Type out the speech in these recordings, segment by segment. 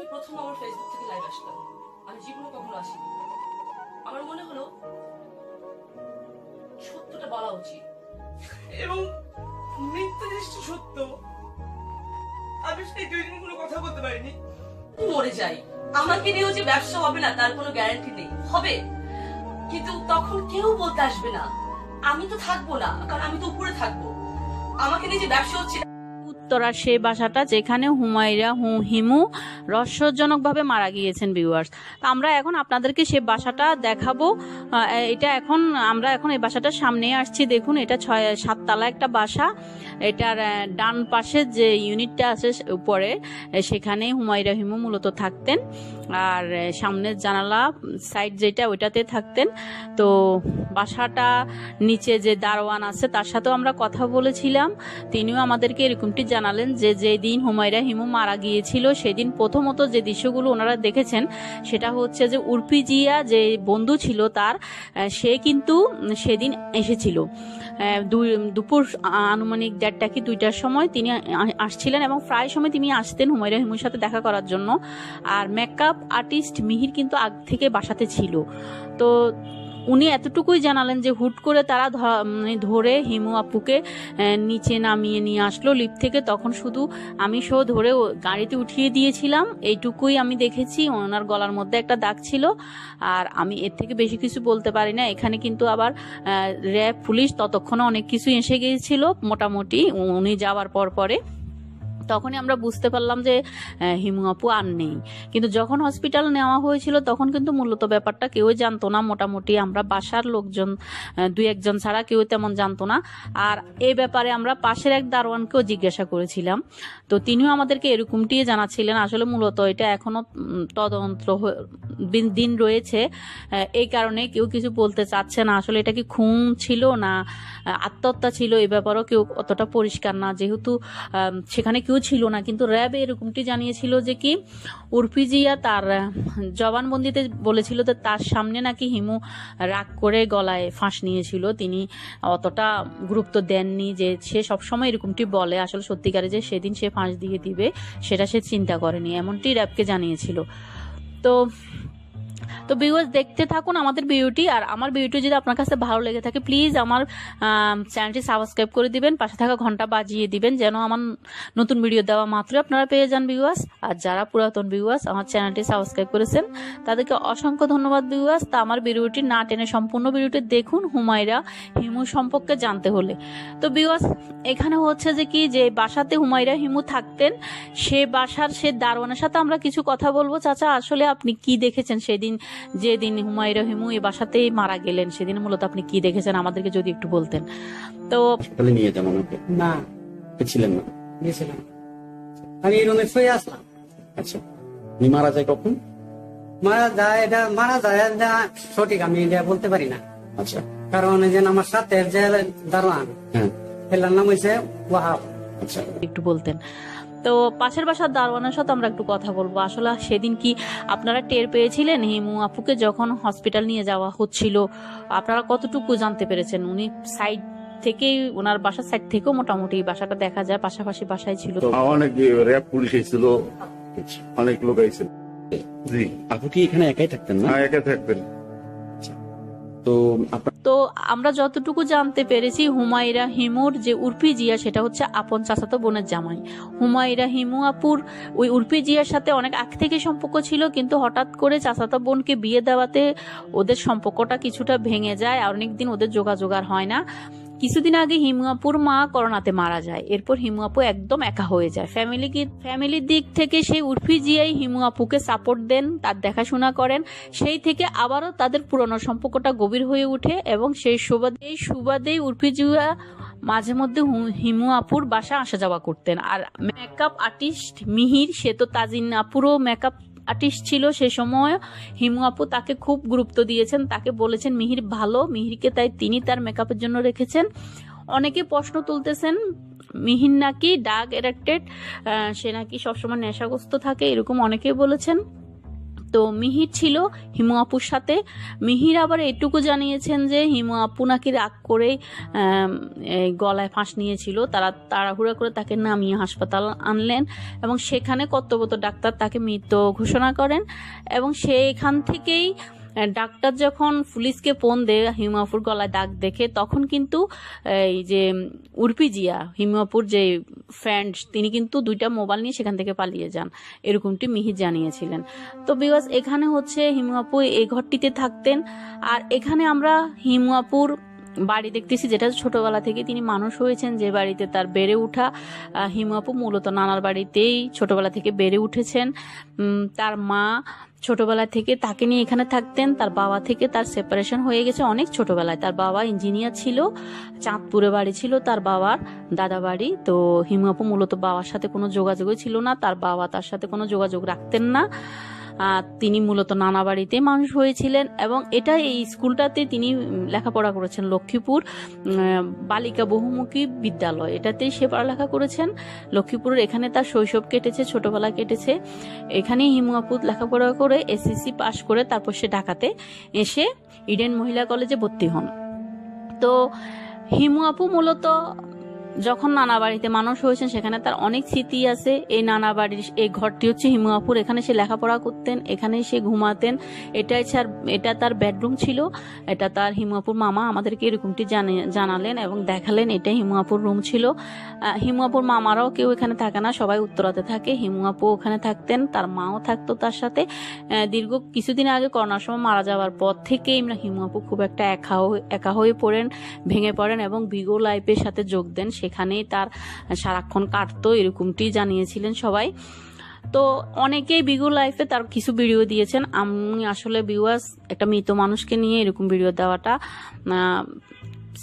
তুমি প্রথম আমার ফেসবুক থেকে লাইভ আসলাম আমি জীবনে কখনো আসিনি। আমার মনে হলো সত্যটা বলা উচিত। এবং জিনিসটা সত্য। আমি সেই দুই দিন কোনো কথা বলতে পারিনি। মরে যাই। আমাকে নিয়েও যে ব্যবসা হবে না তার কোনো গ্যারান্টি নেই। হবে। কিন্তু তখন কেউ বলতে আসবে না। আমি তো থাকব না কারণ আমি তো উপরে থাকব। আমাকে নিয়ে যে ব্যবসা হচ্ছে উত্তরার সেই বাসাটা যেখানে হুমায়রা, হু, হিমু রহস্যজনকভাবে মারা গিয়েছেন ভিউয়ার্স আমরা এখন আপনাদেরকে সে বাসাটা দেখাবো। এটা এখন, আমরা এখন এই বাসাটা সামনে আসছি। দেখুন, এটা ছয়, সাততলা একটা বাসা। এটার ডান পাশে যে ইউনিটটা আছে উপরে সেখানে হুমায়রা, হিমু মূলত থাকতেন। আর সামনের জানালা সাইড যেটা ওইটাতে থাকতেন। তো বাসাটা নিচে যে দারোয়ান আছে, তার সাথেও আমরা কথা বলেছিলাম। তিনিও আমাদেরকে এরকমটি জানালেন যে, যেদিন হুমায়রা হিমু মারা গিয়েছিল, সেদিন প্রথমত যে দৃশ্যগুলো ওনারা দেখেছেন, সেটা হচ্ছে যে উর্ফি জিয়া যে বন্ধু ছিল তার সে কিন্তু সেদিন এসেছিল। দুপুর আনুমানিক দেড়টা কি দুইটার সময় তিনি আসছিলেন এবং প্রায় সময় তিনি আসতেন হুমায়রা হিমুর সাথে দেখা করার জন্য। আর মেকআপ আর্টিস্ট মিহির কিন্তু আগ থেকে বাসাতে ছিল। তো উনি এতটুকুই জানালেন যে হুট করে তারা মানে ধরে হিমু আপুকে নিচে নামিয়ে নিয়ে আসলো লিফট থেকে। তখন শুধু আমি সহ ধরে গাড়িতে উঠিয়ে দিয়েছিলাম। এইটুকুই আমি দেখেছি। ওনার গলার মধ্যে একটা দাগ ছিল। আর আমি এর থেকে বেশি কিছু বলতে পারি না। এখানে কিন্তু আবার র্যাব, পুলিশ ততক্ষণে অনেক কিছু এসে গিয়েছিল মোটামুটি। উনি যাওয়ার পর পরে। তখনই আমরা বুঝতে পারলাম যে হিমু আপু আর নেই। কিন্তু যখন হসপিটাল নেওয়া হয়েছিল, তখন কিন্তু মূলত ব্যাপারটা কেউই জানতো না। মোটামুটি আমরা বাসার লোকজন দুই একজন ছাড়া কেউ তেমন জানতো না। আর এই ব্যাপারে আমরা পাশের এক দারোয়ানকেও জিজ্ঞাসা করেছিলাম। তো তিনিও আমাদেরকে এরকমটি জানাচ্ছিলেন। আসলে মূলত এটা এখনও তদন্ত দিন- রয়েছে। এই কারণে কেউ কিছু বলতে চাচ্ছে না। আসলে এটা কি খুন ছিল না আত্মহত্যা ছিল, এ ব্যাপারেও কেউ অতটা পরিষ্কার না। যেহেতু সেখানে কেউ ছিল না, কিন্তু র্যাব এরকমটি জানিয়েছিল যে কি উর্ফিজিয়া তার জবানবন্দিতে বলেছিল যে তার সামনে নাকি হিমু রাগ করে গলায় ফাঁস নিয়েছিল। তিনি অতটা গুরুত্ব দেননি যে সে সবসময় এরকমটি বলে। আসলে সত্যিকারে যে সেদিন সে ফাঁস দিয়ে দিবে, সেটা সে চিন্তা করেনি, এমনটি র্যাবকে জানিয়েছিল। তো তো ভিউয়ার্স দেখতে থাকুন আমাদের ভিডিওটি আর আমার ভিডিওটি যদি আপনার কাছে ভালো লেগে থাকে প্লিজ আমার চ্যানেলটি সাবস্ক্রাইব করে দিবেন, পাশে থাকা ঘণ্টা বাজিয়ে দিবেন, যেন আমার নতুন ভিডিও দেওয়া মাত্রই আপনারা পেয়ে যান ভিউয়ার্স আর যারা পুরাতন ভিউয়ার্স আমার চ্যানেলটি সাবস্ক্রাইব করেছেন, তাদেরকে অসংখ্য ধন্যবাদ ভিউয়ার্স তা আমার ভিডিওটি না টেনে সম্পূর্ণ ভিডিওটি দেখুন হুমায়রা হিমু সম্পর্কে জানতে হলে। তো ভিউয়ার্স এখানে হচ্ছে যে কি, যে বাসাতে হুমায়রা হিমু থাকতেন, সে বাসার সে দারোয়ানের সাথে আমরা কিছু কথা বলব। চাচা, আসলে আপনি কি দেখেছেন সেদিন? যেদিন হুমায়রা হিমু এই বাসাতেই মারা গেলেন সেদিন মূলত আপনি কি দেখেছেন? আমাদেরকে যদি একটু বলতেন। তো হাসপাতালে নিয়ে না। ছিলেন না। গেছিলাম আমি এই রুমে শুয়ে আসলাম। আচ্ছা। উনি মারা যায় কখন? মারা যায় এটা মারা যায় এটা সঠিক আমি এটা বলতে পারি না। আচ্ছা। কারণ এই যে আমার সাথে যে দারোয়ান হ্যাঁ। এলার নাম হয়েছে ওয়াহাব। আচ্ছা। একটু বলতেন। তো পাশের বাসার দারোয়ানের সাথে আমরা একটু কথা বলব। আসলে সেদিন কি আপনারা টের পেয়েছিলেন? হিমু আপুকে যখন হসপিটাল নিয়ে যাওয়া হচ্ছিল আপনারা কতটুকু জানতে পেরেছেন? উনি সাইড থেকেই ওনার বাসার সাইড থেকেও মোটামুটি বাসাটা দেখা যায় পাশাপাশি বাসায় ছিল। অনেক র্যাব পুলিশ এসেছিল। অনেক লোক আইছিল আপু কি এখানে একাই থাকতেন না? হ্যাঁ একা থাকবেন। তো আপনার তো আমরা যতটুকু জানতে পেরেছি, হুমায়রা হিমুর যে উর্ফি জিয়া, সেটা হচ্ছে আপন চাচাতো বোনের জামাই। হুমায়রা হিমু আপুর ওই উর্ফি জিয়ার সাথে অনেক আগ থেকে সম্পর্ক ছিল, কিন্তু হঠাৎ করে চাচাতো বোনকে বিয়ে দেওয়াতে ওদের সম্পর্কটা কিছুটা ভেঙে যায়, আর অনেকদিন ওদের যোগাযোগ আর হয় না। কিছুদিন আগে হিমুয়াপুর মা করোনাতে মারা যায়। এরপর হিমুয়াপু একদম একা হয়ে যায়। ফ্যামিলি ফ্যামিলির দিক থেকে সেই উর্ফি জিয়াই হিমু আপুকে সাপোর্ট দেন, তার দেখাশোনা করেন। সেই থেকে আবারও তাদের পুরনো সম্পর্কটা গভীর হয়ে ওঠে এবং সেই সুবাদে সুবাদেই উর্ফিজুয়া মাঝে মধ্যে হিমু আপুর বাসা আসা যাওয়া করতেন। আর মেকআপ আর্টিস্ট মিহির, সে তো তাজিন আপুরও মেকআপ আর্টিস্ট ছিল সে সময়। হিমু আপু তাকে খুব গুরুত্ব দিয়েছেন, তাকে বলেছেন, মিহির ভালো, মিহিরকে তাই তিনি তার মেকআপের জন্য রেখেছেন। অনেকে প্রশ্ন তুলতেছেন, মিহির নাকি ডাক এরাক্টেড সে নাকি সবসময় নেশাগ্রস্ত থাকে? এরকম অনেকেই বলেছেন। তো মিহির ছিল হিমু আপুর সাথে। মিহির আবার এটুকু জানিয়েছেন যে, হিমু আপু নাকি রাগ করে গলায় ফাঁস নিয়েছিল। তারা তাড়াহুড়া করে তাকে নামিয়ে হাসপাতাল আনলেন এবং সেখানে কর্তব্যত ডাক্তার তাকে মৃত ঘোষণা করেন এবং সেখান থেকেই ডাক্তার যখন পুলিশকে ফোন দেয় হিমাপুর গলায় দাগ দেখে, তখন কিন্তু, এই যে উর্পিজিয়া হিমাপুর যে ফ্রেন্ড তিনি কিন্তু দুইটা মোবাইল নিয়ে সেখান থেকে পালিয়ে যান, এরকমটি মিহি জানিয়েছিলেন। তো বিকজ এখানে হচ্ছে হিমাপু এই ঘরটিতে থাকতেন, আর এখানে আমরা হিমাপুর বাড়ি দেখতেছি যেটা ছোটবেলা থেকে তিনি মানুষ হয়েছেন যে বাড়িতে তার বেড়ে ওঠা আহ, হিমু আপু মূলত নানার বাড়িতেই ছোটবেলা থেকে বেড়ে উঠেছেন। তার মা ছোটবেলা থেকে তাকে নিয়ে এখানে থাকতেন তার বাবা থেকে তার সেপারেশন হয়ে গেছে অনেক ছোটবেলায়। তার বাবা ইঞ্জিনিয়ার ছিল চাঁদপুরে বাড়ি ছিল তার বাবার দাদা বাড়ি তো হিমু আপু মূলত বাবার সাথে কোনো যোগাযোগই ছিল না তার বাবা তার সাথে কোনো যোগাযোগ রাখতেন না। তিনি মূলত নানা বাড়িতে মানুষ হয়েছিলেন এবং এটা এই স্কুলটাতে তিনি লেখাপড়া করেছেন লক্ষ্মীপুর বালিকা বহুমুখী বিদ্যালয়। এটাতেই সে পড়ালেখা করেছেন। লক্ষ্মীপুরের এখানে তার শৈশব কেটেছে, ছোটবেলা কেটেছে। এখানে হিমু আপু লেখাপড়া করে, এসএসসি পাশ করে তারপর সে ঢাকাতে এসে ইডেন মহিলা কলেজে ভর্তি হন। তো হিমু আপু মূলত যখন নানা বাড়িতে মানুষ হয়েছেন, সেখানে তার অনেক স্মৃতি আছে। এই নানা বাড়ির এই ঘরটি হচ্ছে হিমুয়াপুর। এখানে সে লেখাপড়া করতেন এখানে সে ঘুমাতেন। এটাই ছাড়, এটা তার বেডরুম ছিল। এটা তার হিমু আপুর মামা আমাদেরকে এরকমটি জানে- জানালেন এবং দেখালেন এটা হিমু আপুর রুম ছিল হিমুয়াপুর মামারাও কেউ এখানে থাকে না, সবাই উত্তরাতে থাকে। হিমুয়াপু ওখানে থাকতেন, তার মাও থাকতো তার সাথে। দীর্ঘ কিছুদিন আগে করোনার সময় মারা যাওয়ার পর থেকেই আমরা হিমু আপু খুব একটা একা একা হয়ে পড়েন, ভেঙে পড়েন এবং বিগো লাইফের সাথে যোগ দেন। সেখানেই তার সারাক্ষণ কাটতো, এরকমটি জানিয়েছিলেন সবাই। তো অনেকেই বিগু লাইফে তার কিছু ভিডিও দিয়েছেন। আমি আসলে ভিউয়ার্স, একটা মৃত মানুষকে নিয়ে এরকম ভিডিও দেওয়াটা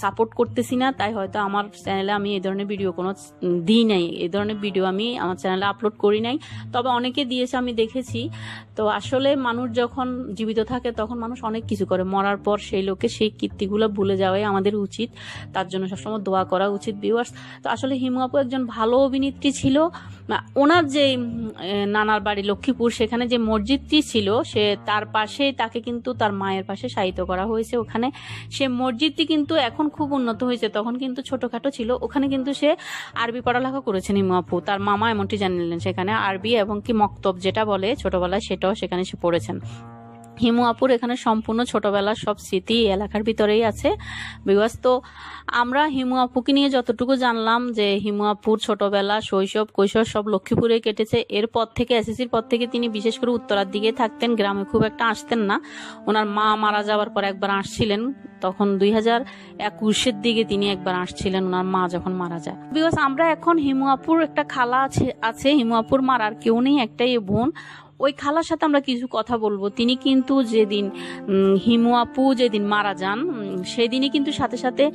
সাপোর্ট করতেছি না, তাই হয়তো আমার চ্যানেলে আমি এই ধরনের ভিডিও কোনো দিই নাই। এই ধরনের ভিডিও আমি আমার চ্যানেলে আপলোড করি নাই। তবে অনেকে দিয়েছে, আমি দেখেছি। তো আসলে মানুষ যখন জীবিত থাকে, তখন মানুষ অনেক কিছু করে। মরার পর সেই লোকে সেই কীর্তিগুলো ভুলে যাওয়াই আমাদের উচিত। তার জন্য সবসময় দোয়া করা উচিত ভিউয়ার্স তো আসলে হিমু একজন ভালো অভিনেত্রী ছিল। ওনার যে নানার বাড়ি লক্ষ্মীপুর, সেখানে যে মসজিদটি ছিল, সে তার পাশেই তাকে কিন্তু তার মায়ের পাশে সাহিত্য করা হয়েছে ওখানে। সে মসজিদটি কিন্তু এখন খুব উন্নত হয়েছে, তখন কিন্তু ছোটোখাটো ছিল। ওখানে কিন্তু সে আরবি পড়ালেখা করেছেন হিমু আপু। তার মামা এমনটি জানিলেন। সেখানে আরবি এবং কি মক্তব যেটা বলে ছোটোবেলায় সেটাও সেখানে সে পড়েছেন। হিমু আপুর এখানে সম্পূর্ণ ছোটবেলার সব স্মৃতি এলাকার ভিতরেই আছে। বিকজ তো আমরা হিমু আপুকে নিয়ে যতটুকু জানলাম যে হিমু আপুর ছোটবেলা, শৈশব, কৈশোর সব লক্ষ্মীপুরে কেটেছে। এরপর থেকে এসএসসির পর থেকে তিনি বিশেষ করে উত্তরার দিকে থাকতেন, গ্রামে খুব একটা আসতেন না। ওনার মা মারা যাওয়ার পর একবার আসছিলেন। তখন দুই হাজার একুশের দিকে তিনি একবার আসছিলেন, ওনার মা যখন মারা যায়। বিকজ আমরা এখন হিমু আপুর একটা খালা আছে আছে। হিমু আপুর মার আর কেউ নেই, একটাই বোন। ওই খালার সাথে আমরা কিছু কথা বলব। তিনি কিন্তু যেদিন হিমু আপু যেদিন মারা যান সেদিনই কিন্তু সাথে সাথে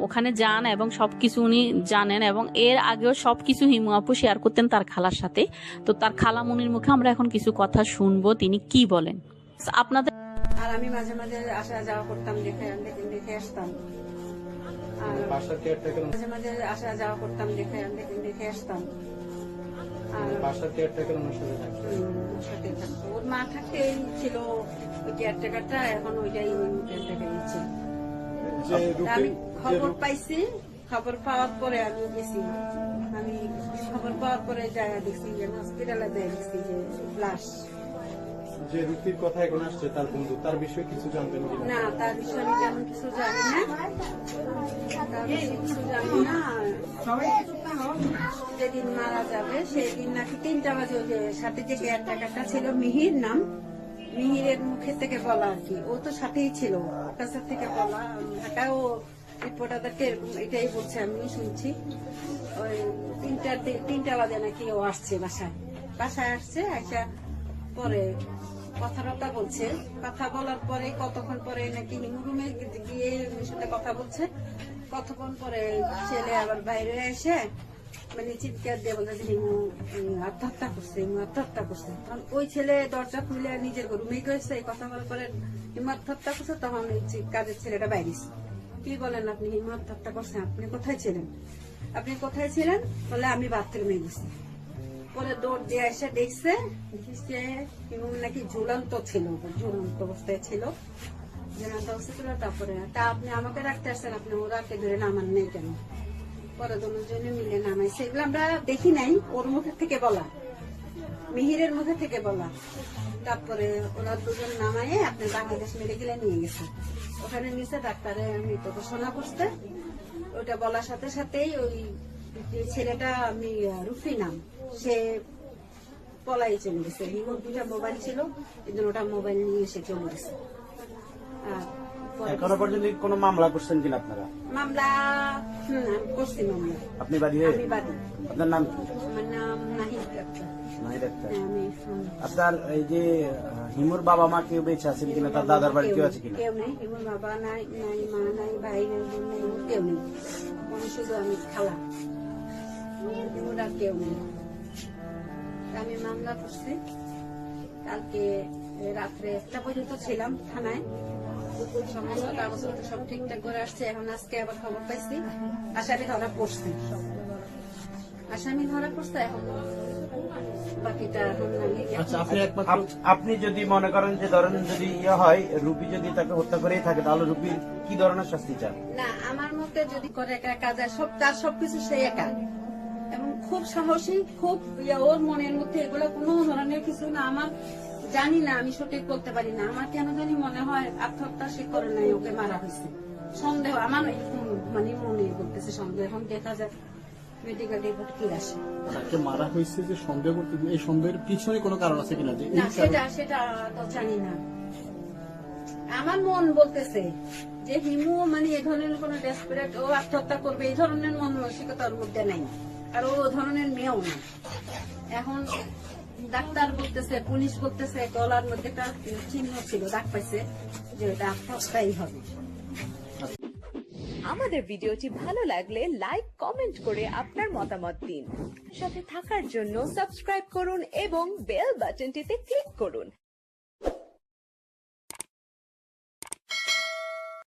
ওখানে যান এবং সব কিছু উনি জানেন এবং এর আগেও সবকিছু হিমু আপু শেয়ার করতেন তার খালার সাথে। তো তার খালামুনির মুখে আমরা এখন কিছু কথা শুনব। তিনি কি বলেন? আপনাদের আর আমি মাঝে মাঝে আসা যাওয়া করতাম দেখে দেখে- আসতাম। আর মাঝে মাঝে আসা যাওয়া করতাম দেখে দেখে- আসতাম। বাসার কেয়ারটেকার আমার সাথে থাকে ওর সাথে থাকতো। ওর মা থাকতেই ছিল ওই কেয়ারটেকারটা এখন ওইটাই কেয়ারটেকার নিচ্ছে তা আমি খবর পাইছি খবর পাওয়ার পরে আমি গেছি। আমি খবর পাওয়ার পরে যাই দেখছি যে হসপিটালে দেখছি যে লাশ। যে রুক্তির কথা এখন আসছে তার বন্ধু তার বিষয়ে কিছু জানতেন না? তার বিষয়ে আমি তেমন কিছু জানি না। তার বিষয়ে কিছু জানি না। যেদিন মারা যাবে সেদিন নাকি তিনটা বাজে ওই সাথে যে কেয়ারটেকারটা ছিল, মিহির নাম, মিহিরের মুখে থেকে বলা আর কি। ও তো সাথেই ছিল কাছে থেকে বলা। ঢাকাও রিপোর্টারদেরকে এটাই বলছে, আমিও শুনছি। ওই তিনটার তিনটা বাজে নাকি ও আসছে বাসায়। বাসায় আসছে আসা পরে কথাবার্তা বলছে। কথা বলার পরে, কতক্ষণ পরে নাকি হিমুরুমে গিয়ে সাথে কথা বলছে। কতক্ষণ পরে ছেলে আবার বাইরে এসে মানে চিৎকার দিয়ে বলতেছে হিমু আত্মহত্যা করছে হিমু আত্মহত্যা করছে। তখন ওই ছেলে দরজা খুলে নিজের রুমে গেছে, এই কথা বলার পরে হিমু আত্মহত্যা করছে, তখন কাজের ছেলেটা বাইরেছে কি বলেন আপনি হিমু আত্মহত্যা করছেন আপনি কোথায় ছিলেন? আপনি কোথায় ছিলেন? বলে আমি বাথরুমে গেছি। পরে দৌড় দিয়ে এসে দেখছে দেখছে এবং নাকি ঝুলন্ত ছিল, ঝুলন্ত অবস্থায় ছিল। ঝুলন্ত অবস্থায় ছিল, তারপরে তা আপনি আমাকে রাখতে আসছেন, আপনি ওরাকে ধরে নামান নেই কেন? পরে দুজনে মিলে নামাই সেগুলো আমরা দেখি নাই ওর মুখের থেকে বলা। মিহিরের মুখে থেকে বলা। তারপরে ওরা দুজন নামায়ে আপনি বাংলাদেশ মেডিকেলে নিয়ে গেছে। ওখানে নিচে ডাক্তারে মৃত ঘোষণা করতে ওটা বলার সাথে সাথেই ওই ছেলেটা আমি রুফি নাম সে পলাই চলে গেছে। রিমোট দুটা মোবাইল ছিল কিন্তু ওটা মোবাইল নিয়ে এসে চলে গেছে। এখনও পর্যন্ত কোনো মামলা করছেন কিনা আপনারা? মামলা করছি মামলা আপনি বাদী হয়ে আমি বাদী আপনার নাম কি? আমার নাম নাহিদ হ্যাঁ, আমি আপনার এই যে হিমুর বাবা মা কেউ বেঁচে আছেন কিনা? তার দাদার বাড়ি কেউ আছে কিনা? কেউ নেই এবং বাবা নাই নাই মা নাই ভাই নাই বোন নাই কেউ নেই। আমি শুধু আমি খালা। ওরা কেউ নেই। আমি মামলা করছি। কালকে রাত্রে একটা পর্যন্ত ছিলাম থানায়। সমস্ত কাগজপত্র সব ঠিকঠাক করে আসছে এখন আজকে আবার খবর পাইছি। আসামি ধরা পড়ছে। আসামি ধরা পড়ছে এখন বাকিটা এখন আমি আচ্ছা আপনি যদি মনে করেন যে ধরেন যদি ইয়ে হয় রুবি যদি তাকে হত্যা করেই থাকে তাহলে রুবির কি ধরনের শাস্তি চান না আমার মতে যদি করে একা কাজ সব তার সবকিছু সে একা। এবং খুব সাহসী খুব ইয়ে, ওর মনের মধ্যে এগুলো কোনো ধরনের কিছু না। আমার জানি না আমি সঠিক বলতে পারি না। আমার কেন জানি মনে হয় আত্মহত্যা সে করে নাই ওকে মারা হয়েছে। সন্দেহ আমার এরকম মানে মনে বলতেছে সন্দেহ। এখন দেখা যায় মেডিকেল রিপোর্ট কি আসে। তাকে মারা হয়েছে যে সন্দেহ করতে এই সন্দেহের পিছনে কোনো কারণ আছে কিনা? যে না সেটা সেটা তো জানি না। আমার মন বলতেছে যে হিমু মানে এই ধরনের কোন ডেসপারেট ও আত্মহত্যা করবে এই ধরনের মন মানসিকতা ওর মধ্যে নাই। আর ও ও ধরনের মেয়েও না। এখন ডাক্তার বলতেছে, পুলিশ বলতেছে, গলার মধ্যে একটা চিহ্ন ছিল ডাক পাইছে, যে আত্মহত্যাই হবে। আমাদের ভিডিওটি ভালো লাগলে লাইক, কমেন্ট করে আপনার মতামত দিন। সাথে থাকার জন্য সাবস্ক্রাইব করুন এবং বেল বাটনটিতে ক্লিক করুন।